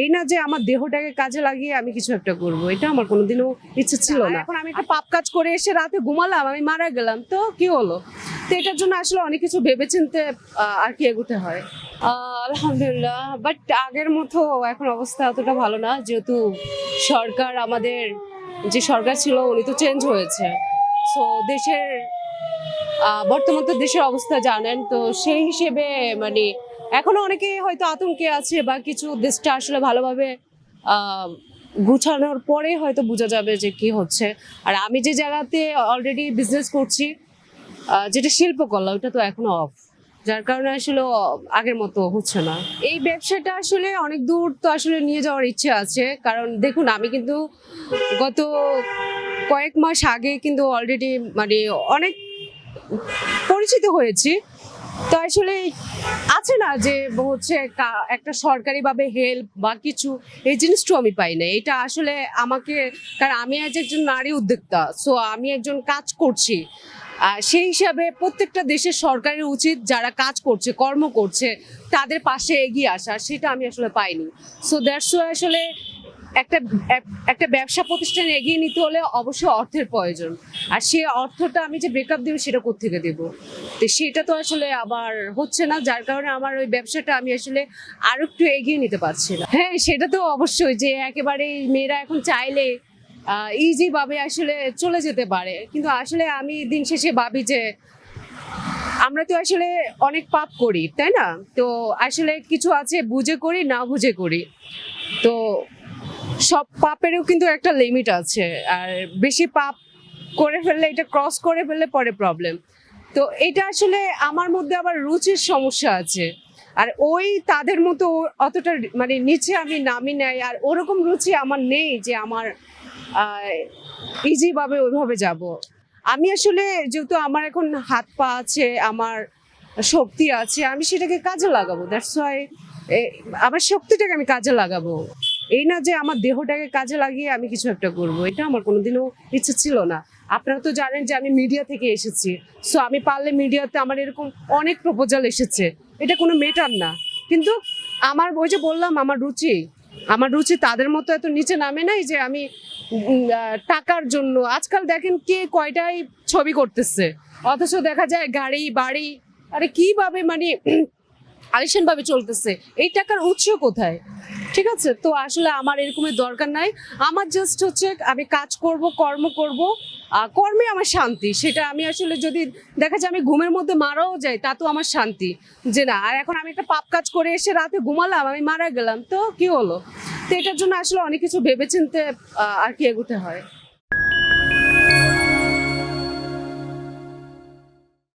এই না যে আমার দেহটাকে কাজে লাগিয়ে আমি কিছু একটা করব এটা আমার কোনোদিনও ইচ্ছে ছিল না এখন আমি একটা পাপ কাজ করে এসে রাতে ঘুমালাম আমি মারা গেলাম তো কি হলো? তো এটার জন্য আসলে অনেক কিছু ভেবেচিন্তে আর কি এগোতে হয়। আলহামদুলিল্লাহ বাট আগের মতো এখন অবস্থা অতটা ভালো না যেহেতু সরকার আমাদের যে সরকার ছিল উনি তো চেঞ্জ হয়েছে। সো দেশের বর্তমান তো দেশের অবস্থা জানেন তো সেই হিসেবে মানে এখনও অনেকে হয়তো আতঙ্কে আছে বা কিছু দেশটা আসলে ভালোভাবে গুছানোর পরে হয়তো বোঝা যাবে যে কি হচ্ছে। আর আমি যে জায়গাতে অলরেডি বিজনেস করছি যেটা শিল্পকলা, ওটা তো এখনও অফ যার কারণে আসলে আগের মতো হচ্ছে না। এই ব্যবসাটা আসলে অনেক দূর তো আসলে নিয়ে যাওয়ার ইচ্ছে আছে। কারণ দেখুন, আমি কিন্তু গত কয়েক মাস আগে কিন্তু অলরেডি মানে অনেক পরিচিত হয়েছি। তো আসলে আছে না যে হচ্ছে একটা সরকারিভাবে হেল্প বা কিছু, এই জিনিসটাও আমি পাই না এটা আসলে আমাকে, কারণ আমি আজ একজন নারী উদ্যোক্তা সো আমি একজন কাজ করছি। সেই হিসাবে প্রত্যেকটা দেশের সরকারের উচিত যারা কাজ করছে, কর্ম করছে, তাদের পাশে এগিয়ে আসা, সেটা আমি আসলে পাইনি। সো দ্যাটস আসলে একটা এক- একটা ব্যবসা প্রতিষ্ঠানে এগিয়ে নিতে হলে অবশ্যই অর্থের প্রয়োজন। আর সেই অর্থটা আমি যে ব্রেকআপ দেবো সেটা কোথেকে দেবো? তো সেটা তো আসলে আবার হচ্ছে না, যার কারণে আমার ওই ব্যবসাটা আমি আসলে আরও একটু এগিয়ে নিতে পারছি না। হ্যাঁ সেটা তো অবশ্যই যে একেবারে মেয়েরা এখন চাইলে ইজি ভাবে আসলে চলে যেতে পারে। কিন্তু আসলে আমি দিন শেষে ভাবি যে আমরা তো আসলে অনেক পাপ করি, তাই না? তো আসলে কিছু আছে, বুঝে করি, না বুঝে করি। তো সব পাপেরও কিন্তু একটা লিমিট আছে। আর বেশি পাপ করে ফেললে, এটা ক্রস করে ফেললে পরে প্রবলেম তো এটা আসলে আমার মধ্যে আবার রুচির সমস্যা আছে। আর ওই তাদের মতো অতটা মানে নিচে আমি নামি নাই। আর ওরকম রুচি আমার নেই যে আমার ইজিভাবে ওইভাবে যাব। আমি আসলে যেহেতু আমার এখন হাত পা আছে, আমার শক্তি আছে, আমি সেটাকে কাজে লাগাবো। দ্যাটস ওয়াই আমার শক্তিটাকে আমি কাজে লাগাবো। এই না যে আমার দেহটাকে কাজে লাগিয়ে আমি কিছু একটা করব, এটা আমার কোনোদিনও ইচ্ছে ছিল না। আপনারা তো জানেন যে আমি মিডিয়া থেকে এসেছি সো আমি পারলে মিডিয়াতে আমার এরকম অনেক প্রপোজাল এসেছে। এটা কোনো মেটার না। কিন্তু আমার ওই যে বললাম, আমার রুচি আমার রুচি তাদের মতো এত নিচে নামে নাই যে আমি টাকার জন্য। আজকাল দেখেন কে কয়টাই ছবি করতেছে, অথচ দেখা যায় গাড়ি, বাড়ি, আরে কীভাবে মানে আলিশান ভাবে চলতেছে। এই টাকার উৎস কোথায়? ঠিক আছে? তো আসলে আমার এরকমের দরকার নাই। আমার জাস্ট হচ্ছে আমি কাজ করব, কর্ম করব কর্মে আমার শান্তি। সেটা আমি আসলে যদি দেখা যায় আমি ঘুমের মধ্যে মারাও যাই, তা তো আমার শান্তি। যে না, আর এখন আমি একটা পাপ কাজ করে এসে রাতে ঘুমালাম, আমি মারা গেলাম, তো কি হলো? তো এটার জন্য আসলে অনেক কিছু ভেবেচিন্তে আর কি এগোতে হয়।